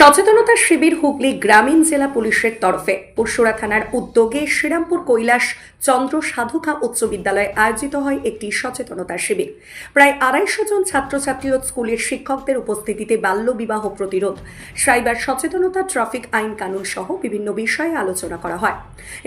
সচেতনতা শিবির হুগলি গ্রামীণ জেলা পুলিশের তরফে পরশুরা থানার উদ্যোগে শ্রীরামপুর কৈলাস চন্দ্র সাধুকা উচ্চ বিদ্যালয়ে আয়োজিত হয় একটি সচেতনতা শিবির। প্রায় আড়াইশো জন ছাত্রছাত্রী ও স্কুলের শিক্ষকদের উপস্থিতিতে বাল্যবিবাহ প্রতিরোধ, সাইবার সচেতনতা, ট্রাফিক আইন কানুন সহ বিভিন্ন বিষয়ে আলোচনা করা হয়।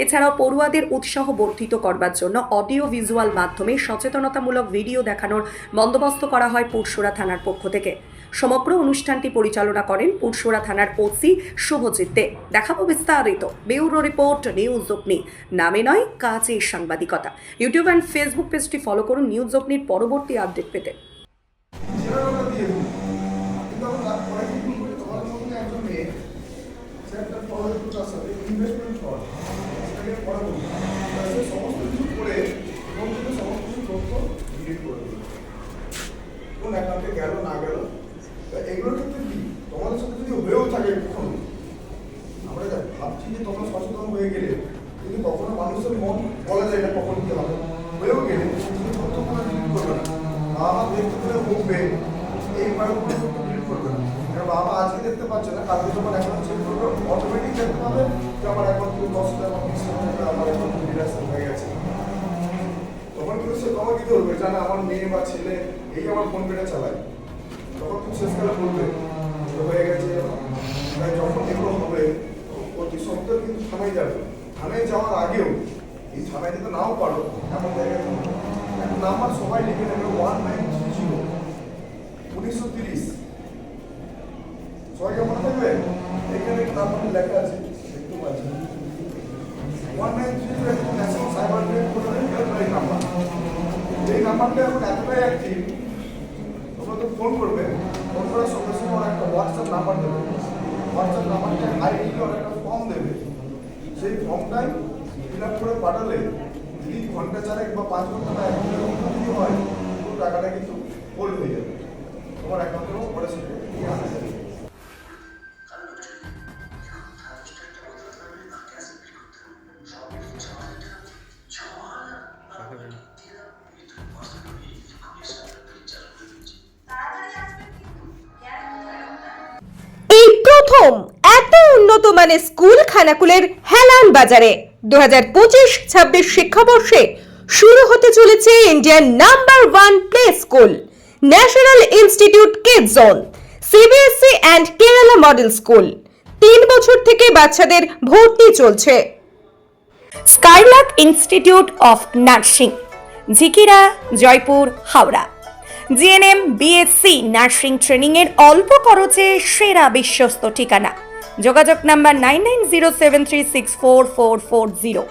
এছাড়াও পড়ুয়াদের উৎসাহ বর্ধিত করবার জন্য অডিও ভিজুয়াল মাধ্যমে সচেতনতামূলক ভিডিও দেখানোর বন্দোবস্ত করা হয় পুরসুরা থানার পক্ষ থেকে। সমগ্র অনুষ্ঠানটি পরিচালনা করেন পুরসুরা থানার ওসি শুভজিৎ দে। দেখাবো বিস্তারিত। ব্যুরো রিপোর্ট, নিউজ অগ্নি। নামে নয় কাজে সাংবাদিকতা। ইউটিউব অ্যান্ড ফেসবুক পেজটি ফলো করুন নিউজ অগ্নির পরবর্তী আপডেট পেতে। সমস্ত কিছু করে সমস্ত কিছু করে গেল, না গেল এগুলোর ক্ষেত্রে কি? তোমাদের সাথে যদি হয়েও থাকে কখন আমরা যা ভাবছি যে তোমরা সচেতন হয়ে গেলে, কিন্তু কখনো মানুষের মন বলা যায় না কখন কি হবে। হয়েও গেলে তুমি ডিলিট বাবা দেখতে পেলে এইভাবে কোনো ডিলিট করবে না। কারণ বাবা আজকে দেখতে পাচ্ছে না, কালকে যখন অ্যাকাউন্ট চেক করবে অটোমেটিক দেখতে পাবে যে আমার অ্যাকাউন্ট থেকে দশ বা বিশ টাকা আমার অ্যাকাউন্ট ডিডাকশন হয়ে গেছে। তখন কিন্তু সে তোমাকে কি ধরবে জানা আমার মেয়ে বা ছেলে, এই আমার ফোন পেটা চালায়। তখন তুমি শেষকালে বলবে হয়ে গেছে তাই যখন এগুলো হবে অতি সত্ত্বেও কিন্তু থানায় যাবে। থানায় যাওয়ার আগেও, এই থানায় যদি নাও পারো, এমন জায়গায় নাম্বার সবাই লিখে নেবে, ওয়ান নাইন থ্রি জিরো। উনিশশো তিরিশ। সবাইকে মনে থাকবে? এখানে একটা নাম্বার লেখা আছে, দেখতে পাচ্ছি one nine three zero national cyber crime number. এই নাম্বারটা এখন এতটাই অ্যাক্টিভ তো ফোন করবে ফোন করার সঙ্গে সঙ্গে ওরা একটা হোয়াটসঅ্যাপ নাম্বার দেবে হোয়াটসঅ্যাপ নাম্বারটা আইডি ওরা একটা ফর্ম দেবে সেই ফর্মটাই ফিল আপ করে পাঠালে যদি ঘণ্টা চারেক বা পাঁচ ঘণ্টা এক ঘণ্টার মধ্যে হয় পুরো টাকাটা কিন্তু হোল্ড হয়ে যাবে। মানের স্কুল খানাকুলের হেলান বাজারে। দু হাজার শিক্ষাবর্ষে শুরু হতে চলেছে Indian number one play school, national institute kid zone CBSE and Kerala model school. তিন বছর থেকে বাচ্চাদের ভর্তি চলছে। Skylark institute of nursing, Jhikira, Joypur, Howrah. GNM, BSc nursing ট্রেনিংয়ের অল্প খরচে সেরা বিশ্বস্ত ঠিকানা। যোগাযোগ number nine nine zero seven three six four four four zero.